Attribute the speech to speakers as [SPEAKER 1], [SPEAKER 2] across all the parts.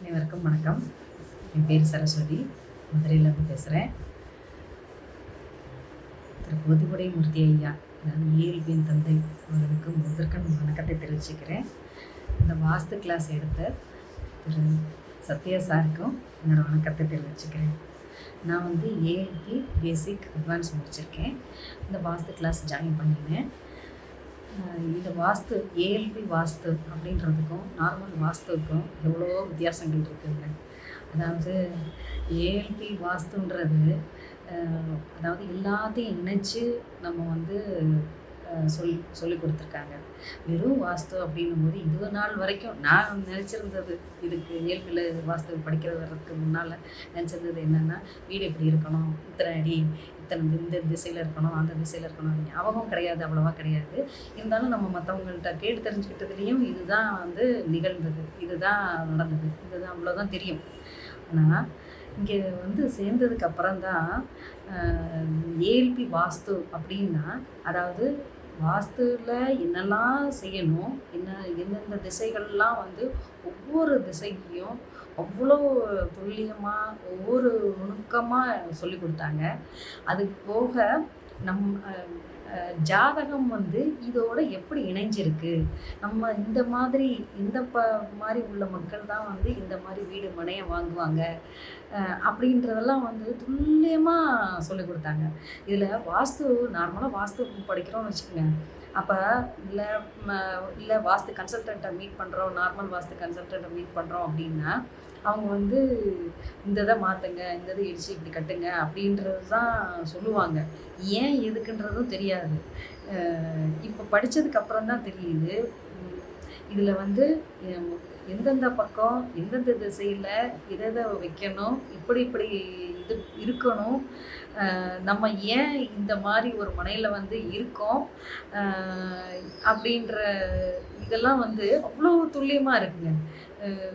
[SPEAKER 1] அனைவருக்கும் வணக்கம். என் பேர் சரஸ்வதி. மதுரையிலேருந்து பேசுகிறேன் திரு போதிபுடை மூர்த்தி ஐயா நான் இயல்பின் தந்தை அவர்களுக்கு முதற்கண் வணக்கத்தை தெரிவிச்சுக்கிறேன். இந்த வாஸ்து கிளாஸ் எடுத்த திரு சத்யா சாருக்கும் என்னோடய வணக்கத்தை தெரிவிச்சுக்கிறேன். நான் வந்து ஏஎல்பி பேசிக் அட்வான்ஸ் முடிச்சிருக்கேன். இந்த வாஸ்து கிளாஸ் ஜாயின் பண்ணினேன். இது இந்த வாஸ்து ஏஎல்பி வாஸ்து அப்படின்றதுக்கும் நார்மல் வாஸ்துவுக்கும் எவ்வளோ வித்தியாசங்கள் இருக்குதுங்க அதாவது ஏஎல்பி வாஸ்துன்றது அதாவது எல்லாத்தையும் இணைச்சு நம்ம வந்து சொல் சொல்லி கொடுத்துருக்காங்க. வெறும் வாஸ்து அப்படின்னும் போது இது நாள் வரைக்கும் நான் நினச்சிருந்தது. இதுக்கு ஏஎல்பியில் வாஸ்து படிக்கிறதுக்கு முன்னால் நினச்சிருந்தது என்னென்னா வீடு எப்படி இருக்கணும் இத்தனை அடி இத்தனை இந்த திசையில் இருக்கணும் அந்த திசையில் இருக்கணும் அப்படின்னு. கிடையாது அவ்வளோவா கிடையாது. இருந்தாலும் நம்ம மற்றவங்கள்ட்ட கேட்டு தெரிஞ்சுக்கிட்டதுலேயும் இதுதான் வந்து நிகழ்ந்தது. இதுதான் நடந்தது. இதுதான் அவ்வளோதான் தெரியும். ஆனால் இங்கே வந்து சேர்ந்ததுக்கு அப்புறம் தான் ஏஎல்பி வாஸ்து அப்படின்னா அதாவது வாஸ்துவில் என்னெல்லாம் செய்யணும் என்ன எந்தெந்த திசைகள்லாம் வந்து ஒவ்வொரு திசைக்கும் அவ்வளோ துல்லியமாக ஒவ்வொரு நுணுக்கமாக சொல்லி கொடுத்தாங்க. அது போக நம் ஜாதகம் வந்து இதோட எப்படி இணைஞ்சிருக்கு? நம்ம இந்த மாதிரி இந்த ப மாதிரி உள்ள மக்கள் தான் வந்து இந்த மாதிரி வீடு மனையை வாங்குவாங்க. அப்படின்றதெல்லாம் வந்து துல்லியமாக சொல்லிக் கொடுத்தாங்க. இதில் வாஸ்து நார்மலாக வாஸ்து படிக்கிறோம்னு வச்சுக்கோங்க. அப்போ இல்லை இல்லை வாஸ்து கன்சல்டண்ட்டை மீட் பண்ணுறோம் நார்மல் வாஸ்து கன்சல்டண்ட்டை மீட் பண்ணுறோம் அப்படின்னா அவங்க வந்து இந்த இதை மாற்றுங்க இந்த இதை இடிச்சு இப்படி கட்டுங்க அப்படின்றது தான் சொல்லுவாங்க. ஏன் எதுக்குன்றதும் தெரியாது. இப்போ படித்ததுக்கப்புறம் தான் தெரியுது. இதில் வந்து எந்தெந்த பக்கம் எந்தெந்த திசையில் எதை எதை வைக்கணும் இப்படி இப்படி இது இருக்கணும். நம்ம ஏன் இந்த மாதிரி ஒரு மனையில் வந்து இருக்கோம்? அப்படின்ற இதெல்லாம் வந்து அவ்வளோ துல்லியமாக இருக்குங்க.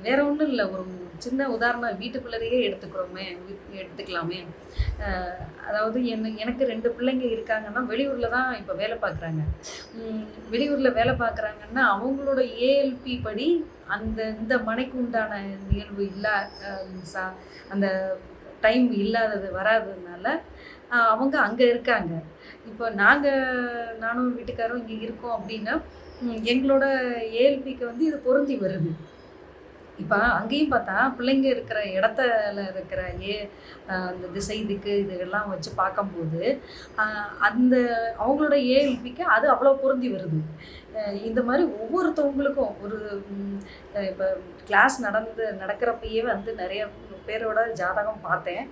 [SPEAKER 1] வேற ஒன்றும் இல்லை. ஒரு சின்ன உதாரணம் வீட்டுக்குள்ளேயே எடுத்துக்கிறோமே எடுத்துக்கலாமே. அதாவது என்ன எனக்கு ரெண்டு பிள்ளைங்க இருக்காங்கன்னா வெளியூரில் தான் இப்போ வேலை பார்க்குறாங்க வெளியூரில் வேலை பார்க்குறாங்கன்னா அவங்களோட ஏஎல்பி படி அந்த இந்த மனைக்கு உண்டான நிகழ்வு இல்லா சா- அந்த டைம் இல்லாதது வராததுனால அவங்க அங்கே இருக்காங்க. இப்போ நாங்கள் நானும் வீட்டுக்காரும் இங்கே இருக்கோம் அப்படின்னா எங்களோட ஏஎல்பிக்கு வந்து இது பொருந்தி வருது. இப்போ அங்கேயும் பார்த்தா பிள்ளைங்க இருக்கிற இடத்துல இருக்கிற ஏ அந்த திசை இதுக்கு இதெல்லாம் வச்சு பார்க்கும்போது அந்த அவங்களோட ஏஎல்பிக்கு அது அவ்வளோ பொருந்தி வருது. இந்த மாதிரி ஒவ்வொருத்தவங்களுக்கும் ஒரு இப்போ கிளாஸ் நடந்து நடக்கிறப்பயே வந்து நிறைய பேரோட ஜாதகம் பார்த்தேன்.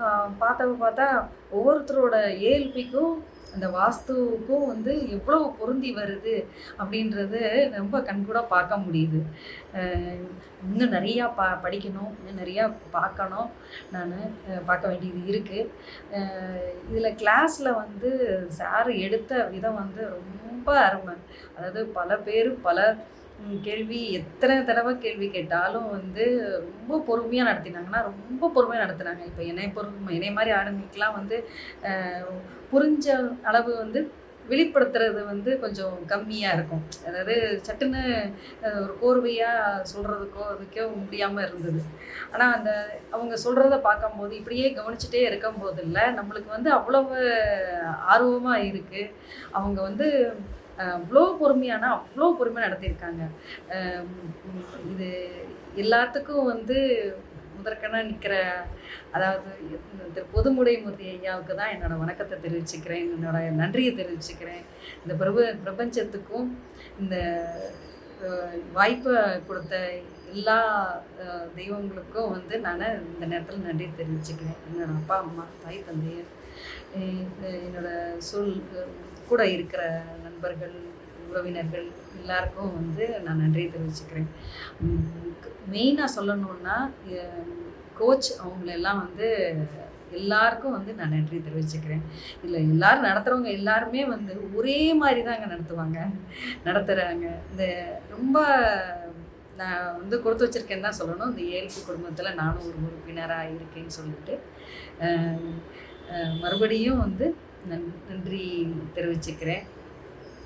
[SPEAKER 1] அஹ் பார்த்தப்ப பார்த்தா ஒவ்வொருத்தரோட ஏஎல்பிக்கும் அந்த வாஸ்துவுக்கும் வந்து எவ்வளோ பொருந்தி வருது அப்படின்றது ரொம்ப கண்கூட பார்க்க முடியுது. இன்னும் நிறையா பா படிக்கணும் இன்னும் நிறையா பார்க்கணும். நான் பார்க்க வேண்டியது இருக்குது இதில் கிளாஸில் வந்து சார் எடுத்த விதம் வந்து ரொம்ப அருமை. அதாவது பல பேர் பல கேள்வி எத்தனை தடவை கேள்வி கேட்டாலும் வந்து ரொம்ப பொறுமையாக நடத்தினாங்கன்னா ரொம்ப பொறுமையாக நடத்துனாங்க இப்போ என்னை பொறுமை என்னை மாதிரி ஆளுங்களுக்கெல்லாம் வந்து புரிஞ்ச அளவு வந்து வெளிப்படுத்துறது வந்து கொஞ்சம் கம்மியாக இருக்கும். அதாவது சட்டுன்னு ஒரு கோர்வையாக சொல்கிறதுக்கோ அதுக்கோ முடியாமல் இருந்தது. ஆனால் அந்த அவங்க சொல்கிறத பார்க்கும்போது இப்படியே கவனிச்சுட்டே இருக்கும் போதில்ல நம்மளுக்கு வந்து அவ்வளவு ஆர்வமாக இருக்குது அவங்க வந்து அவ்வளோ பொறுமையான அவ்வளோ பொறுமையாக நடத்தியிருக்காங்க. இது எல்லாத்துக்கும் வந்து முதற்கனா நிற்கிற அதாவது திரு பொதுமுடை பொதுமுடைமூர்த்தி ஐயாவுக்கு தான் என்னோடய வணக்கத்தை தெரிவிச்சுக்கிறேன். என்னோட நன்றியை தெரிவிச்சுக்கிறேன். இந்த பிரப பிரபஞ்சத்துக்கும் இந்த வாய்ப்பை கொடுத்த எல்லா தெய்வங்களுக்கும் வந்து நான் இந்த நேரத்தில் நன்றி தெரிவிச்சுக்கிறேன். என்னோட அப்பா அம்மா தாய் தந்தையர் என்னோடய சூழ் கூட இருக்கிற நண்பர்கள் உறவினர்கள் எல்லாருக்கும் வந்து நான் நன்றியை தெரிவிச்சுக்கிறேன். மெயினாக சொல்லணுன்னா கோச் அவங்களெல்லாம் வந்து எல்லாருக்கும் வந்து நான் நன்றி தெரிவிச்சுக்கிறேன். இல்லை எல்லாரும் நடத்துகிறவங்க எல்லாருமே வந்து ஒரே மாதிரி தாங்க நடத்துவாங்க நடத்துகிறாங்க இந்த ரொம்ப நான் வந்து கொடுத்து வச்சிருக்கேன்னு தான் சொல்லணும். இந்த ஏழ்பு குடும்பத்தில் நானும் ஒரு உறுப்பினராக இருக்கேன்னு சொல்லிட்டு. மறுபடியும் வந்து நன்றி தெரிவிச்சுக்கிறேன்.